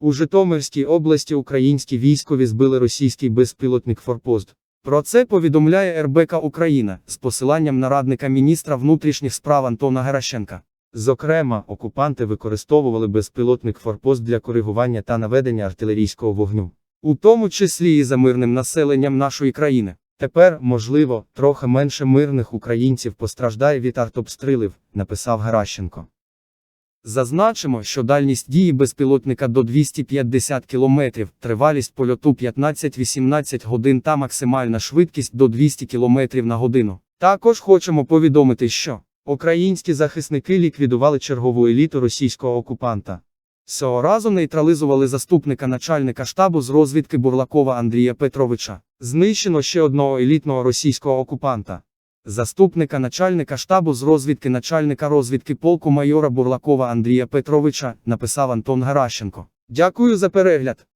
У Житомирській області українські військові збили російський безпілотник Форпост. Про це повідомляє РБК Україна з посиланням на радника міністра внутрішніх справ Антона Геращенка. Зокрема, окупанти використовували безпілотник Форпост для коригування та наведення артилерійського вогню, у тому числі і за мирним населенням нашої країни. Тепер, можливо, трохи менше мирних українців постраждає від артобстрілів, написав Геращенко. Зазначимо, що дальність дії безпілотника до 250 км, тривалість польоту 15-18 годин та максимальна швидкість до 200 км на годину. Також хочемо повідомити, що українські захисники ліквідували чергову еліту російського окупанта. Цього разу нейтралізували заступника начальника штабу з розвідки Бурлакова Андрія Петровича. Знищено ще одного елітного російського окупанта. Заступника начальника штабу з розвідки начальника розвідки полку майора Бурлакова Андрія Петровича, написав Антон Гаращенко. Дякую за перегляд.